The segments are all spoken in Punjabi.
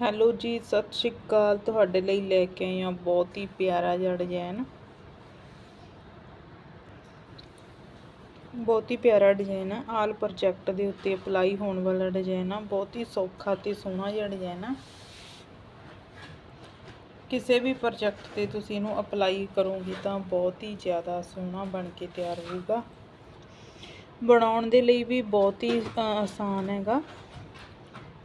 ਹੈਲੋ ਜੀ, ਸਤਿ ਸ਼੍ਰੀ ਅਕਾਲ। ਤੁਹਾਡੇ ਲਈ ਲੈ ਕੇ ਆਏ ਹਾਂ ਬਹੁਤ ਹੀ ਪਿਆਰਾ ਜਿਹਾ ਡਿਜ਼ਾਈਨ ਬਹੁਤ ਹੀ ਪਿਆਰਾ ਡਿਜ਼ਾਈਨ ਹੈ ਆਲ ਪ੍ਰੋਜੈਕਟ ਦੇ ਉੱਤੇ ਅਪਲਾਈ ਹੋਣ ਵਾਲਾ ਡਿਜ਼ਾਈਨ ਆ। ਬਹੁਤ ਹੀ ਸੌਖਾ ਤੇ ਸੋਹਣਾ ਜਿਹਾ ਡਿਜ਼ਾਈਨ ਆ। ਕਿਸੇ ਵੀ ਪ੍ਰੋਜੈਕਟ ਤੇ ਤੁਸੀਂ ਇਹਨੂੰ ਅਪਲਾਈ ਕਰੋਗੇ ਤਾਂ ਬਹੁਤ ਹੀ ਜ਼ਿਆਦਾ ਸੋਹਣਾ ਬਣ ਕੇ ਤਿਆਰ ਹੋਊਗਾ। ਬਣਾਉਣ ਦੇ ਲਈ ਵੀ ਬਹੁਤ ਹੀ ਆਸਾਨ ਹੈਗਾ।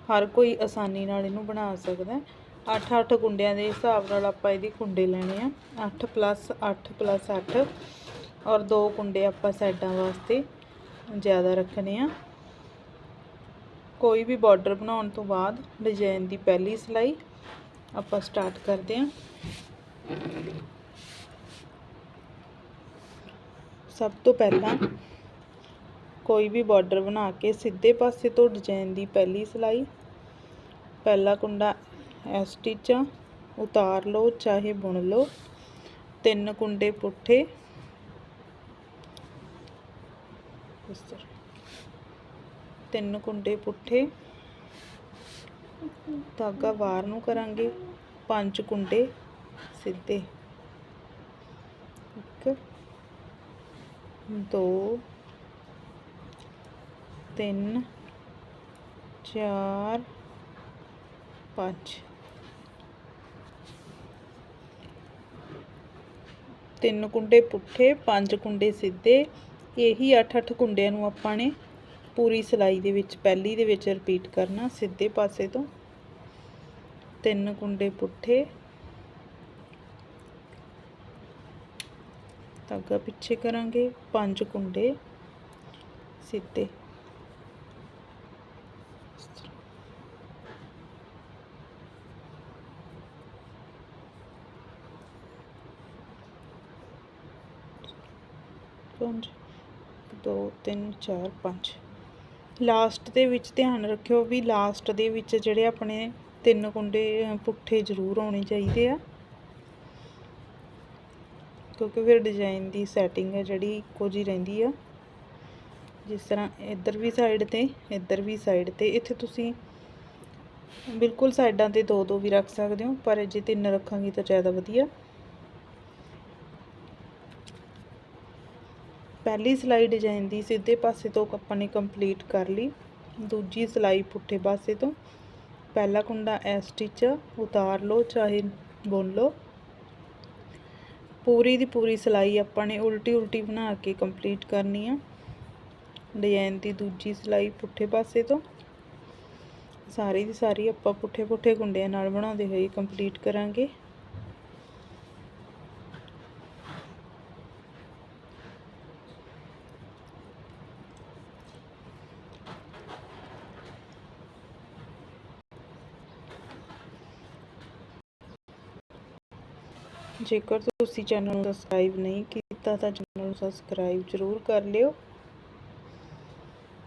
ਹਰ ਕੋਈ ਆਸਾਨੀ ਨਾਲ ਇਹਨੂੰ ਬਣਾ ਸਕਦਾ 8-8 ਕੁੰਡਿਆਂ ਦੇ ਹਿਸਾਬ ਨਾਲ ਆਪਾਂ ਇਹਦੀ ਕੁੰਡੇ ਲੈਣੇ ਆ। 8 ਪਲੱਸ 8 ਪਲੱਸ 8 ਔਰ ਦੋ ਕੁੰਡੇ ਆਪਾਂ ਸਾਈਡਾਂ ਵਾਸਤੇ ਜ਼ਿਆਦਾ ਰੱਖਣੇ ਆ। ਕੋਈ ਵੀ ਬਾਰਡਰ ਬਣਾਉਣ ਤੋਂ ਬਾਅਦ ਡਿਜ਼ਾਈਨ ਦੀ ਪਹਿਲੀ ਸਿਲਾਈ ਆਪਾਂ ਸਟਾਰਟ ਕਰਦੇ ਆ। ਸਭ ਤੋਂ ਪਹਿਲਾਂ ਕੋਈ ਵੀ ਬਾਰਡਰ ਬਣਾ ਕੇ ਸਿੱਧੇ ਪਾਸੇ ਤੋਂ ਡਿਜ਼ਾਈਨ ਦੀ ਪਹਿਲੀ ਸਿਲਾਈ ਪਹਿਲਾ ਕੁੰਡਾ ਇਸ ਸਟਿਚ ਉਤਾਰ ਲਓ, ਚਾਹੇ ਬੁਣ ਲਓ। ਤਿੰਨ ਕੁੰਡੇ ਪੁੱਠੇ। ਇਸ ਤਰ੍ਹਾਂ। ਤਿੰਨ ਕੁੰਡੇ ਪੁੱਠੇ। ਧਾਗਾ ਬਾਹਰ ਨੂੰ ਕਰਾਂਗੇ। ਪੰਜ ਕੁੰਡੇ ਸਿੱਧੇ। ਇੱਕ, ਦੋ, ਤਿੰਨ, ਚਾਰ ਪੰਜ। ਤਿੰਨ ਕੁੰਡੇ ਪੁੱਠੇ, ਪੰਜ ਕੁੰਡੇ ਸਿੱਧੇ। ਇਹੀ 8-8 ਕੁੰਡਿਆਂ ਨੂੰ ਆਪਾਂ ਨੇ ਪੂਰੀ ਸਿਲਾਈ ਦੇ ਵਿੱਚ, ਪਹਿਲੀ ਦੇ ਵਿੱਚ ਰਿਪੀਟ ਕਰਨਾ, ਸਿੱਧੇ ਪਾਸੇ ਤੋਂ। ਤਿੰਨ ਕੁੰਡੇ ਪੁੱਠੇ। ਧਾਗਾ ਪਿੱਛੇ ਕਰਾਂਗੇ, ਪੰਜ ਕੁੰਡੇ ਸਿੱਧੇ। ਪੰਜ ਦੋ, ਤਿੰਨ, ਚਾਰ, ਪੰਜ। ਲਾਸਟ ਦੇ ਵਿੱਚ ਧਿਆਨ ਰੱਖਿਓ ਵੀ ਲਾਸਟ ਦੇ ਵਿੱਚ ਜਿਹੜੇ ਆਪਣੇ ਤਿੰਨ ਕੁੰਡੇ ਪੁੱਠੇ ਜ਼ਰੂਰ ਆਉਣੇ ਚਾਹੀਦੇ ਆ। ਕਿਉਂਕਿ ਫਿਰ ਡਿਜ਼ਾਈਨ ਦੀ ਸੈਟਿੰਗ ਹੈ ਜਿਹੜੀ ਇੱਕੋ ਜਿਹੀ ਰਹਿੰਦੀ ਆ। ਜਿਸ ਤਰ੍ਹਾਂ ਇੱਧਰ ਵੀ ਸਾਈਡ ਤੇ, ਇੱਧਰ ਵੀ ਸਾਈਡ ਤੇ। ਇੱਥੇ ਤੁਸੀਂ ਬਿਲਕੁਲ ਸਾਈਡਾਂ ਤੇ ਦੋ ਦੋ ਵੀ ਰੱਖ ਸਕਦੇ ਹੋ, ਪਰ ਜੇ ਤਿੰਨ ਰੱਖਾਂਗੇ ਤਾਂ ਜ਼ਿਆਦਾ ਵਧੀਆ। ਪਹਿਲੀ ਸਿਲਾਈ ਡਿਜ਼ਾਈਨ ਦੀ ਸਿੱਧੇ ਪਾਸੇ ਤੋਂ ਆਪਾਂ ਨੇ ਕੰਪਲੀਟ ਕਰ ਲਈ। ਦੂਜੀ ਸਿਲਾਈ ਪੁੱਠੇ ਪਾਸੇ ਤੋਂ। ਪਹਿਲਾ ਕੁੰਡਾ ਐ ਸਟਿਚ, ਉਤਾਰ ਲਓ, ਚਾਹੇ ਬੁਣ ਲਓ। ਪੂਰੀ ਦੀ ਪੂਰੀ ਸਿਲਾਈ ਆਪਾਂ ਨੇ ਉਲਟੀ ਉਲਟੀ ਬਣਾ ਕੇ ਕੰਪਲੀਟ ਕਰਨੀ ਆ। ਡਿਜ਼ਾਈਨ ਦੀ ਦੂਜੀ ਸਿਲਾਈ ਪੁੱਠੇ ਪਾਸੇ ਤੋਂ। ਸਾਰੀ ਦੀ ਸਾਰੀ ਆਪਾਂ ਪੁੱਠੇ ਪੁੱਠੇ ਕੁੰਡਿਆਂ ਨਾਲ ਬਣਾਉਂਦੇ ਹੋਏ ਕੰਪਲੀਟ ਕਰਾਂਗੇ। ਜੇਕਰ ਤੁਸੀਂ ਚੈਨਲ ਨੂੰ ਸਬਸਕ੍ਰਾਈਬ ਨਹੀਂ ਕੀਤਾ ਤਾਂ ਚੈਨਲ ਨੂੰ ਸਬਸਕ੍ਰਾਈਬ ਜ਼ਰੂਰ ਕਰ ਲਿਓ।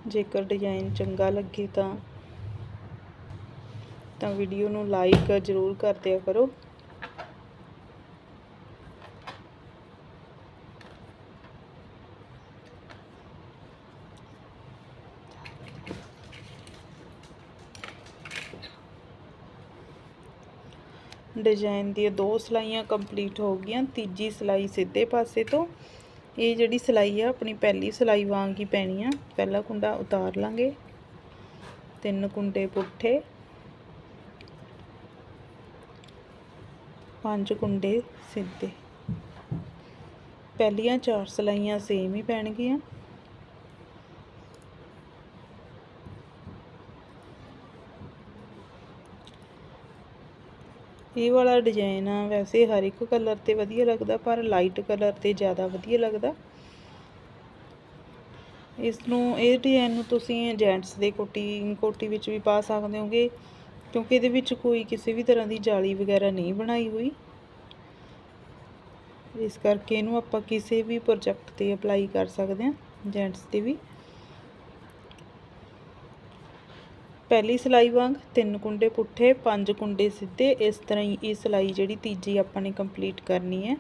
ਜੇਕਰ ਡਿਜ਼ਾਈਨ ਚੰਗਾ ਲੱਗੇ ਤਾਂ ਤਾਂ ਵੀਡੀਓ ਨੂੰ ਲਾਈਕ ਜ਼ਰੂਰ ਕਰ ਦਿਆ ਕਰੋ। ਡਿਜ਼ਾਈਨ ਦੀਆਂ ਦੋ ਸਿਲਾਈਆਂ ਕੰਪਲੀਟ ਹੋ ਗਈਆਂ, ਤੀਜੀ ਸਿਲਾਈ ਸਿੱਧੇ ਪਾਸੇ ਤੋਂ। ਇਹ ਜਿਹੜੀ ਸਿਲਾਈ ਆ, ਆਪਣੀ ਪਹਿਲੀ ਸਿਲਾਈ ਵਾਂਗ ਹੀ ਪੈਣੀ ਆ। ਪਹਿਲਾ ਕੁੰਡਾ ਉਤਾਰ ਲਾਂਗੇ। ਤਿੰਨ ਕੁੰਡੇ ਪੁੱਠੇ। ਪੰਜ ਕੁੰਡੇ ਸਿੱਧੇ। ਪਹਿਲੀਆਂ ਚਾਰ ਸਿਲਾਈਆਂ ਸੇਮ ਹੀ ਪੈਣਗੀਆਂ। ਇਹ ਵਾਲਾ ਡਿਜ਼ਾਈਨ ਆ, ਵੈਸੇ ਹਰ ਇੱਕ ਕਲਰ ਤੇ ਵਧੀਆ ਲੱਗਦਾ, ਪਰ ਲਾਈਟ ਕਲਰ ਤੇ ਜ਼ਿਆਦਾ ਵਧੀਆ ਲੱਗਦਾ। ਇਸ ਨੂੰ ਇਹ ਡਿਜ਼ਾਈਨ ਨੂੰ ਤੁਸੀਂ ਜੈਂਟਸ ਦੇ ਕੋਟੀ ਕੋਟੀ ਵਿੱਚ ਵੀ ਪਾ ਸਕਦੇ ਹੋਗੇ, ਕਿਉਂਕਿ ਇਹਦੇ ਵਿੱਚ ਕੋਈ ਕਿਸੇ ਵੀ ਤਰ੍ਹਾਂ ਦੀ ਜਾਲੀ ਵਗੈਰਾ ਨਹੀਂ ਬਣਾਈ ਹੋਈ। ਇਸ ਕਰਕੇ ਇਹਨੂੰ ਆਪਾਂ ਕਿਸੇ ਵੀ ਪ੍ਰੋਜੈਕਟ ਤੇ ਅਪਲਾਈ ਕਰ ਸਕਦੇ ਹਾਂ ਜੈਂਟਸ ਤੇ ਵੀ। ਪਹਿਲੀ ਸਿਲਾਈ ਵਾਂਗ ਤਿੰਨ ਕੁੰਡੇ ਪੁੱਠੇ, ਪੰਜ ਕੁੰਡੇ ਸਿੱਧੇ, ਇਸ ਤਰ੍ਹਾਂ ਹੀ ਇਹ ਸਿਲਾਈ ਜਿਹੜੀ ਤੀਜੀ ਆਪਾਂ ਨੇ ਕੰਪਲੀਟ ਕਰਨੀ ਹੈ।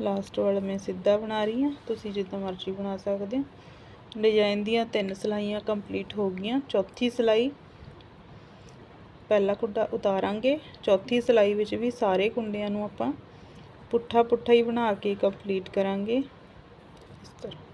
ਲਾਸਟ ਵਾਲਾ ਮੈਂ ਸਿੱਧਾ ਬਣਾ ਰਹੀ ਹਾਂ। ਤੁਸੀਂ ਜਿੱਦਾਂ ਮਰਜ਼ੀ ਬਣਾ ਸਕਦੇ ਹੋ। ਡਿਜ਼ਾਈਨ ਦੀਆਂ ਤਿੰਨ ਸਲਾਈਆਂ ਕੰਪਲੀਟ ਹੋ ਗਈਆਂ। ਚੌਥੀ ਸਲਾਈ ਪਹਿਲਾ ਕੁੰਡਾ ਉਤਾਰਾਂਗੇ। ਚੌਥੀ ਸਲਾਈ ਵਿੱਚ ਵੀ ਸਾਰੇ ਕੁੰਡਿਆਂ ਨੂੰ ਆਪਾਂ ਪੁੱਠਾ ਪੁੱਠਾ ਹੀ ਬਣਾ ਕੇ ਕੰਪਲੀਟ ਕਰਾਂਗੇ। ਇਸ ਤਰ੍ਹਾਂ।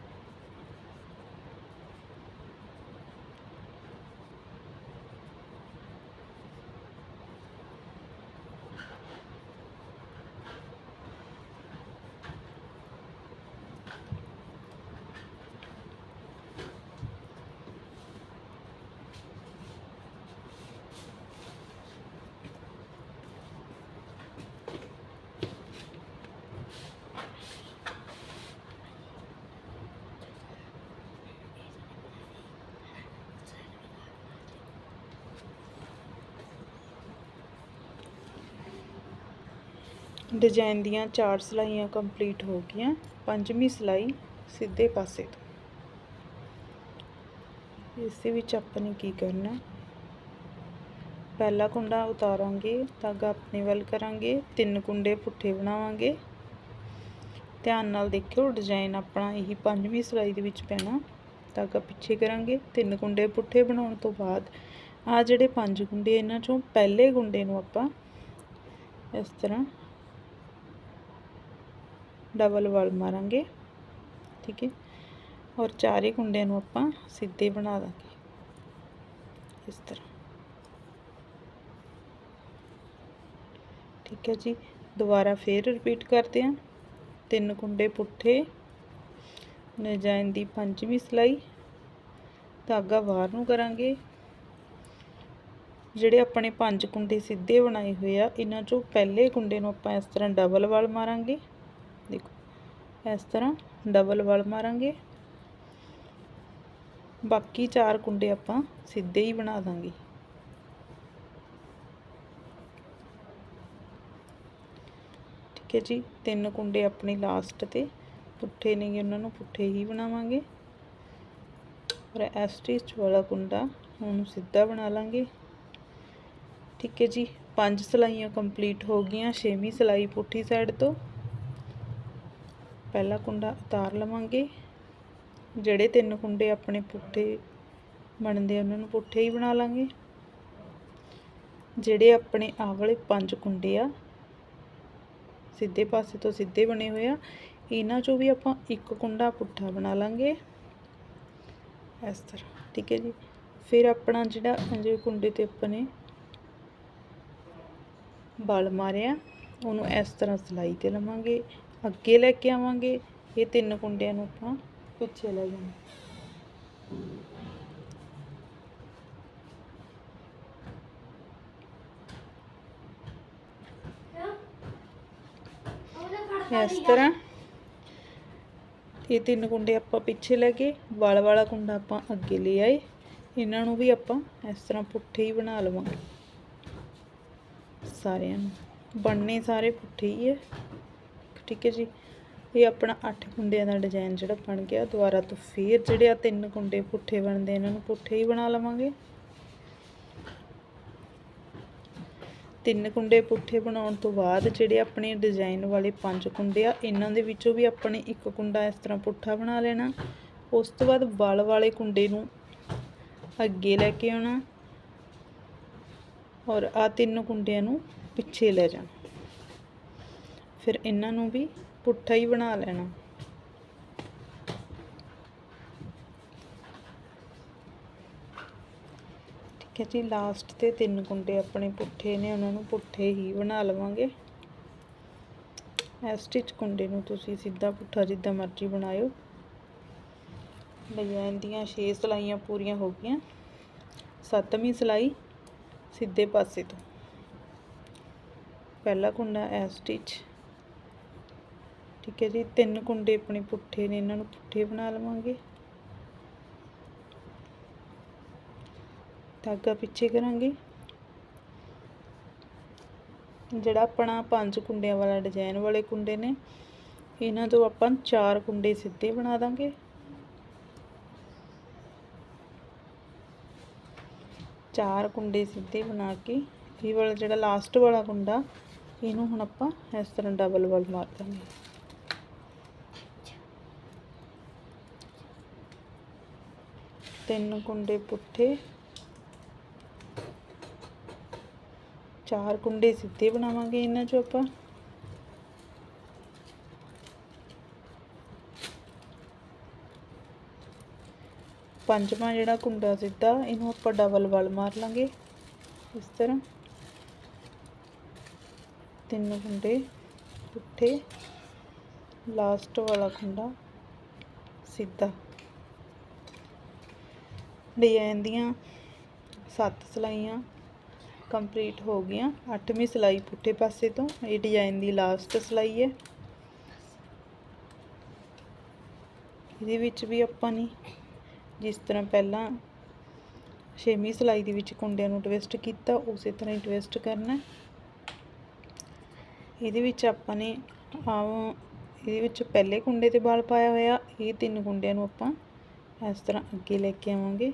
ਡਿਜ਼ਾਈਨ ਦੀਆਂ ਚਾਰ ਸਲਾਈਆਂ ਕੰਪਲੀਟ ਹੋ ਗਈਆਂ। ਪੰਜਵੀਂ ਸਲਾਈ ਸਿੱਧੇ ਪਾਸੇ ਤੋਂ। ਇਸ ਦੇ ਵਿੱਚ ਆਪਾਂ ਨੇ ਕੀ ਕਰਨਾ? ਪਹਿਲਾ ਕੁੰਡਾ ਉਤਾਰਾਂਗੇ ਧਾਗਾ ਆਪਣੇ ਵੱਲ ਕਰਾਂਗੇ, ਤਿੰਨ ਕੁੰਡੇ ਪੁੱਠੇ ਬਣਾਵਾਂਗੇ। ਧਿਆਨ ਨਾਲ ਦੇਖਿਓ, ਡਿਜ਼ਾਈਨ ਆਪਣਾ ਇਹੀ ਪੰਜਵੀਂ ਸਲਾਈ ਦੇ ਵਿੱਚ ਪੈਣਾ। ਧਾਗਾ ਪਿੱਛੇ ਕਰਾਂਗੇ, ਤਿੰਨ ਕੁੰਡੇ ਪੁੱਠੇ ਬਣਾਉਣ ਤੋਂ ਬਾਅਦ ਆ ਜਿਹੜੇ ਪੰਜ ਗੁੰਡੇ ਇਹਨਾਂ ਚੋਂ ਪਹਿਲੇ ਗੁੰਡੇ ਨੂੰ ਆਪਾਂ ਇਸ ਤਰ੍ਹਾਂ ਡਬਲ ਵਲ ਮਾਰਾਂਗੇ, ਠੀਕ ਹੈ। ਔਰ ਚਾਰੇ ਕੁੰਡਿਆਂ ਨੂੰ ਆਪਾਂ ਸਿੱਧੇ ਬਣਾ ਦਾਂਗੇ। ਇਸ ਤਰ੍ਹਾਂ। ਠੀਕ ਹੈ ਜੀ, ਦੁਬਾਰਾ ਫੇਰ ਰਿਪੀਟ ਕਰਦੇ ਹਾਂ। ਤਿੰਨ ਕੁੰਡੇ ਪੁੱਠੇ ਡਿਜ਼ਾਈਨ ਦੀ ਪੰਜਵੀਂ ਸਲਾਈ, ਧਾਗਾ ਬਾਹਰ ਨੂੰ ਕਰਾਂਗੇ। ਜਿਹੜੇ ਆਪਣੇ ਪੰਜ ਕੁੰਡੇ ਸਿੱਧੇ ਬਣਾਏ ਹੋਏ ਆ, ਇਹਨਾਂ ਚੋਂ ਪਹਿਲੇ ਕੁੰਡੇ ਨੂੰ ਆਪਾਂ ਇਸ ਤਰ੍ਹਾਂ ਡਬਲ ਵਾਲ ਮਾਰਾਂਗੇ। ਇਸ ਤਰ੍ਹਾਂ ਡਬਲ ਵਲ ਮਾਰਾਂਗੇ। ਬਾਕੀ ਚਾਰ ਕੁੰਡੇ ਆਪਾਂ ਸਿੱਧੇ ਹੀ ਬਣਾ ਦਾਂਗੇ। ਠੀਕ ਹੈ ਜੀ, ਤਿੰਨ ਕੁੰਡੇ ਆਪਣੇ ਲਾਸਟ ਤੇ। ਪੁੱਠੇ ਨੇਗੇ ਉਹਨਾਂ ਨੂੰ ਪੁੱਠੇ ਹੀ ਬਣਾਵਾਂਗੇ। ਔਰ ਐਸ ਸਟਿਚ ਵਾਲਾ ਕੁੰਡਾ ਉਹਨੂੰ ਸਿੱਧਾ ਬਣਾ ਲਾਂਗੇ। ਠੀਕ ਹੈ ਜੀ, ਪੰਜ ਸਲਾਈਆਂ ਕੰਪਲੀਟ ਹੋ ਗਈਆਂ, ਛੇਵੀਂ ਸਲਾਈ ਪੁੱਠੀ ਸਾਈਡ ਤੋਂ। ਪਹਿਲਾ ਕੁੰਡਾ ਉਤਾਰ ਲਵਾਂਗੇ। ਜਿਹੜੇ ਤਿੰਨ ਕੁੰਡੇ ਆਪਣੇ ਪੁੱਠੇ ਬਣਦੇ ਉਹਨਾਂ ਨੂੰ ਪੁੱਠੇ ਹੀ ਬਣਾ ਲਾਂਗੇ। ਜਿਹੜੇ ਆਪਣੇ ਆਹ ਵਾਲੇ ਪੰਜ ਕੁੰਡੇ ਆ, ਸਿੱਧੇ ਪਾਸੇ ਤੋਂ ਸਿੱਧੇ ਬਣੇ ਹੋਏ ਆ, ਇਹਨਾਂ ਚੋਂ ਵੀ ਆਪਾਂ ਇੱਕ ਕੁੰਡਾ ਪੁੱਠਾ ਬਣਾ ਲਾਂਗੇ। ਇਸ ਤਰ੍ਹਾਂ, ਠੀਕ ਹੈ ਜੀ। ਫਿਰ ਆਪਣਾ ਜਿਹੜਾ ਜਿਹੜੇ ਕੁੰਡੇ ਤੇ ਆਪਾਂ ਨੇ ਬਲ ਮਾਰਿਆ, ਉਹਨੂੰ ਇਸ ਤਰ੍ਹਾਂ ਸਲਾਈ ਤੇ ਲਵਾਂਗੇ। ਅੱਗੇ ਲੈ ਕੇ ਆਵਾਂਗੇ। ਇਹ ਤਿੰਨ ਕੁੰਡਿਆਂ ਨੂੰ ਆਪਾਂ ਪਿੱਛੇ ਲੈ ਜਾਵਾਂਗੇ ਇਸ ਤਰ੍ਹਾਂ ਇਹ ਤਿੰਨ ਕੁੰਡੇ ਆਪਾਂ ਪਿੱਛੇ ਲੈ ਗਏ ਵਾਲ ਵਾਲਾ ਕੁੰਡਾ ਆਪਾਂ ਅੱਗੇ ਲੈ ਆਏ। ਇਹਨਾਂ ਨੂੰ ਵੀ ਆਪਾਂ ਇਸ ਤਰ੍ਹਾਂ ਪੁੱਠੇ ਹੀ ਬਣਾ ਲਵਾਂਗੇ। ਸਾਰਿਆਂ ਨੂੰ। ਬਣਨੇ ਸਾਰੇ ਪੁੱਠੇ ਹੀ ਹੈ ਠੀਕ ਹੈ ਜੀ। ਇਹ ਆਪਣਾ 8 ਕੁੰਡਿਆਂ ਦਾ ਡਿਜ਼ਾਈਨ ਜਿਹੜਾ ਬਣ ਗਿਆ। ਦੁਬਾਰਾ ਤੋਂ ਫੇਰ ਜਿਹੜੇ ਆ ਤਿੰਨ ਕੁੰਡੇ ਪੁੱਠੇ ਬਣਦੇ, ਇਹਨਾਂ ਨੂੰ ਪੁੱਠੇ ਹੀ ਬਣਾ ਲਵਾਂਗੇ। ਤਿੰਨ ਕੁੰਡੇ ਪੁੱਠੇ ਬਣਾਉਣ ਤੋਂ ਬਾਅਦ ਜਿਹੜੇ ਆਪਣੇ ਡਿਜ਼ਾਈਨ ਵਾਲੇ ਪੰਜ ਕੁੰਡੇ ਆ, ਇਹਨਾਂ ਦੇ ਵਿੱਚੋਂ ਵੀ ਆਪਣੇ ਇੱਕ ਕੁੰਡਾ ਇਸ ਤਰ੍ਹਾਂ ਪੁੱਠਾ ਬਣਾ ਲੈਣਾ। ਉਸ ਤੋਂ ਬਾਅਦ ਵਲ ਵਾਲੇ ਕੁੰਡੇ ਨੂੰ ਅੱਗੇ ਲੈ ਕੇ ਆਉਣਾ। ਔਰ ਆ ਤਿੰਨ ਕੁੰਡਿਆਂ ਨੂੰ ਪਿੱਛੇ ਲੈ ਜਾਣਾ। ਫਿਰ ਇਹਨਾਂ ਨੂੰ ਵੀ ਪੁੱਠਾ ਹੀ ਬਣਾ ਲੈਣਾ। ਠੀਕ ਹੈ ਜੀ ਲਾਸਟ ਤੇ ਤਿੰਨ ਕੁੰਡੇ ਆਪਣੇ ਪੁੱਠੇ ਨੇ, ਉਹਨਾਂ ਨੂੰ ਪੁੱਠੇ ਹੀ ਬਣਾ ਲਵਾਂਗੇ। ਐ ਸਟਿਚ ਕੁੰਡੇ ਨੂੰ ਤੁਸੀਂ ਸਿੱਧਾ ਪੁੱਠਾ ਜਿੱਦਾਂ ਮਰਜ਼ੀ ਬਣਾਇਓ। ਡਿਜ਼ਾਈਨ ਦੀਆਂ 6 ਸਲਾਈਆਂ ਪੂਰੀਆਂ ਹੋ ਗਈਆਂ। ਸੱਤਵੀਂ ਸਲਾਈ ਸਿੱਧੇ ਪਾਸੇ ਤੋਂ। ਪਹਿਲਾ ਕੁੰਡਾ ਐ ਸਟਿਚ ਠੀਕ ਹੈ ਜੀ, ਤਿੰਨ ਕੁੰਡੇ ਆਪਣੇ ਪੁੱਠੇ ਨੇ, ਇਹਨਾਂ ਨੂੰ ਪੁੱਠੇ ਬਣਾ ਲਵਾਂਗੇ। ਧਾਗਾ ਪਿੱਛੇ ਕਰਾਂਗੇ। ਜਿਹੜਾ ਆਪਣਾ ਪੰਜ ਕੁੰਡਿਆਂ ਵਾਲਾ ਡਿਜ਼ਾਈਨ ਵਾਲੇ ਕੁੰਡੇ ਨੇ, ਇਹਨਾਂ ਤੋਂ ਆਪਾਂ ਚਾਰ ਕੁੰਡੇ ਸਿੱਧੇ ਬਣਾ ਦਾਂਗੇ। ਚਾਰ ਕੁੰਡੇ ਸਿੱਧੇ ਬਣਾ ਕੇ, ਇਹ ਵਾਲਾ ਜਿਹੜਾ ਲਾਸਟ ਵਾਲਾ ਕੁੰਡਾ, ਇਹਨੂੰ ਹੁਣ ਆਪਾਂ ਇਸ ਤਰ੍ਹਾਂ ਡਬਲ ਵੱਲ ਮਾਰ ਦਾਂਗੇ। ਤਿੰਨ ਕੁੰਡੇ ਪੁੱਠੇ। ਚਾਰ ਕੁੰਡੇ ਸਿੱਧੇ ਬਣਾਵਾਂਗੇ ਇਹਨਾਂ ਚੋਂ ਆਪਾਂ। ਪੰਜਵਾਂ ਜਿਹੜਾ ਕੁੰਡਾ ਸਿੱਧਾ, ਇਹਨੂੰ ਆਪਾਂ ਡਬਲ ਵਲ ਮਾਰ ਲਾਂਗੇ। ਇਸ ਤਰ੍ਹਾਂ। ਤਿੰਨ ਕੁੰਡੇ ਪੁੱਠੇ। ਲਾਸਟ ਵਾਲਾ ਕੁੰਡਾ ਸਿੱਧਾ। ਡਿਜ਼ਾਈਨ ਦੀਆਂ ਸੱਤ ਸਲਾਈਆਂ ਕੰਪਲੀਟ ਹੋ ਗਈਆਂ। ਅੱਠਵੀਂ ਸਲਾਈ ਪੁੱਠੇ ਪਾਸੇ ਤੋਂ, ਇਹ ਡਿਜ਼ਾਈਨ ਦੀ ਲਾਸਟ ਸਲਾਈ ਹੈ। ਇਹਦੇ ਵਿੱਚ ਵੀ ਆਪਾਂ ਨੇ, ਜਿਸ ਤਰ੍ਹਾਂ ਪਹਿਲਾਂ ਛੇਵੀਂ ਸਲਾਈ ਦੇ ਵਿੱਚ ਕੁੰਡਿਆਂ ਨੂੰ ਟਵਿਸਟ ਕੀਤਾ, ਉਸੇ ਤਰ੍ਹਾਂ ਹੀ ਟਵਿਸਟ ਕਰਨਾ ਇਹਦੇ ਵਿੱਚ ਆਪਾਂ ਨੇ ਆਮ ਇਹਦੇ ਵਿੱਚ ਪਹਿਲੇ ਕੁੰਡੇ ਤੇ ਵਾਲ ਪਾਇਆ ਹੋਇਆ, ਇਹ ਤਿੰਨ ਕੁੰਡਿਆਂ ਨੂੰ ਆਪਾਂ ਇਸ ਤਰ੍ਹਾਂ ਅੱਗੇ ਲੈ ਕੇ ਆਵਾਂਗੇ।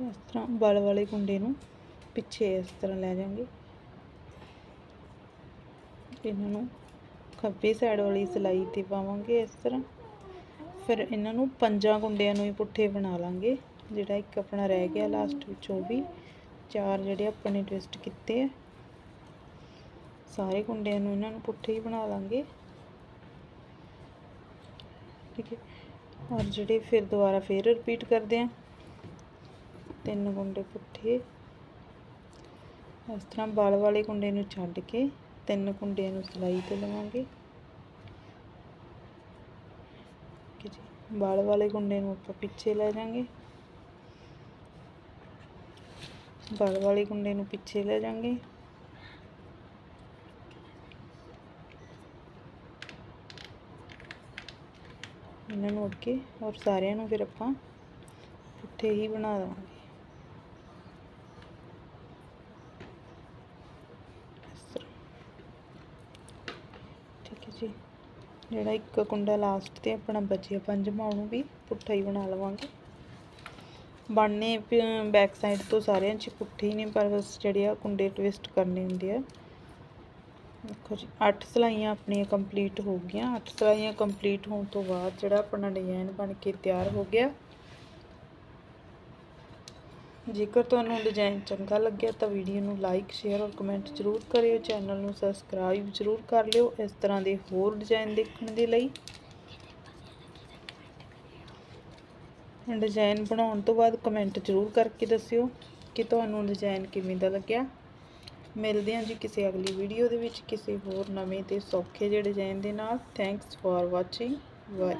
ਇਸ ਤਰ੍ਹਾਂ ਬਲ ਵਾਲੇ ਕੁੰਡੇ ਨੂੰ ਪਿੱਛੇ ਇਸ ਤਰ੍ਹਾਂ ਲੈ ਜਾਵਾਂਗੇ। ਇਹਨਾਂ ਨੂੰ ਖੱਬੇ ਸਾਈਡ ਵਾਲੀ ਸਲਾਈ ਤੇ ਪਾਵਾਂਗੇ ਇਸ ਤਰ੍ਹਾਂ। ਫਿਰ ਇਹਨਾਂ ਨੂੰ ਪੰਜਾਂ ਕੁੰਡਿਆਂ ਨੂੰ ਹੀ ਪੁੱਠੇ ਬਣਾ ਲਾਂਗੇ, ਜਿਹੜਾ ਇੱਕ ਆਪਣਾ ਰਹਿ ਗਿਆ ਲਾਸਟ ਵਿੱਚ ਉਹ ਵੀ। ਚਾਰ ਜਿਹੜੇ ਆਪਾਂ ਨੇ ਟਵਿਸਟ ਕੀਤੇ ਆ। ਸਾਰੇ ਕੁੰਡਿਆਂ ਨੂੰ ਇਹਨਾਂ ਨੂੰ ਪੁੱਠੇ ਹੀ ਬਣਾ ਲਾਂਗੇ। ਠੀਕ ਹੈ। ਔਰ ਜਿਹੜੇ ਫਿਰ ਦੁਬਾਰਾ ਫਿਰ ਰਿਪੀਟ ਕਰਦੇ ਆ ਤਿੰਨ ਕੁੰਡੇ ਪੁੱਠੇ। ਇਸ ਤਰ੍ਹਾਂ ਬਲ ਵਾਲੇ ਕੁੰਡੇ ਨੂੰ ਛੱਡ ਕੇ ਤਿੰਨ ਕੁੰਡਿਆਂ ਨੂੰ ਸਿਲਾਈ ਤੇ ਲਵਾਂਗੇ। ਠੀਕ ਜੀ। ਬਲ ਵਾਲੇ ਕੁੰਡੇ ਨੂੰ ਆਪਾਂ ਪਿੱਛੇ ਲੈ ਜਾਾਂਗੇ ਬਲ ਵਾਲੇ ਕੁੰਡੇ ਨੂੰ ਪਿੱਛੇ ਲੈ ਜਾਾਂਗੇ ਇਹਨਾਂ ਨੂੰ ਅੱਗੇ ਔਰ ਸਾਰਿਆਂ ਨੂੰ ਫਿਰ ਆਪਾਂ ਪੁੱਠੇ ਹੀ ਬਣਾ ਦੇਵਾਂਗੇ। ਠੀਕ ਹੈ ਜੀ। ਜਿਹੜਾ ਇੱਕ ਕੁੰਡਾ ਲਾਸਟ ਤੇ ਆਪਣਾ ਬਚਿਆ ਪੰਜਵਾਂ ਉਹਨੂੰ ਵੀ ਪੁੱਠਾ ਹੀ ਬਣਾ ਲਵਾਂਗੇ। ਬਣਨੇ ਬੈਕ ਸਾਈਡ ਤੋਂ ਸਾਰਿਆਂ 'ਚ ਪੁੱਠੇ ਹੀ ਨੇ, ਪਰ ਬਸ ਜਿਹੜੇ ਆ ਕੁੰਡੇ ਟਵਿਸਟ ਕਰਨੇ ਹੁੰਦੇ ਆ। ਦੇਖੋ ਜੀ 8 ਸਲਾਈਆਂ ਆਪਣੀਆਂ ਕੰਪਲੀਟ ਹੋ ਗਈਆਂ। 8 ਸਲਾਈਆਂ ਕੰਪਲੀਟ ਹੋਣ ਤੋਂ ਬਾਅਦ ਜਿਹੜਾ ਆਪਣਾ ਡਿਜ਼ਾਈਨ ਬਣ ਕੇ ਤਿਆਰ ਹੋ ਗਿਆ। ਜੇਕਰ ਤੁਹਾਨੂੰ ਡਿਜ਼ਾਈਨ ਚੰਗਾ ਲੱਗਿਆ ਤਾਂ ਵੀਡੀਓ ਨੂੰ ਲਾਈਕ ਸ਼ੇਅਰ ਔਰ ਕਮੈਂਟ ਜ਼ਰੂਰ ਕਰਿਓ। ਚੈਨਲ ਨੂੰ ਸਬਸਕ੍ਰਾਈਬ ਜ਼ਰੂਰ ਕਰ ਲਿਓ ਇਸ ਤਰ੍ਹਾਂ ਦੇ ਹੋਰ ਡਿਜ਼ਾਈਨ ਦੇਖਣ ਦੇ ਲਈ। ਡਿਜ਼ਾਈਨ ਬਣਾਉਣ ਤੋਂ ਬਾਅਦ ਕਮੈਂਟ ਜ਼ਰੂਰ ਕਰਕੇ ਦੱਸਿਓ ਕਿ ਤੁਹਾਨੂੰ ਡਿਜ਼ਾਈਨ ਕਿਵੇਂ ਦਾ ਲੱਗਿਆ। ਮਿਲਦੇ ਹਾਂ ਜੀ ਕਿਸੇ ਅਗਲੀ ਵੀਡੀਓ ਦੇ ਵਿੱਚ ਕਿਸੇ ਹੋਰ ਨਵੇਂ ਤੇ ਸੌਖੇ ਜਿਹੜੇ ਡਿਜ਼ਾਈਨ ਦੇ ਨਾਲ। Thanks for watching bye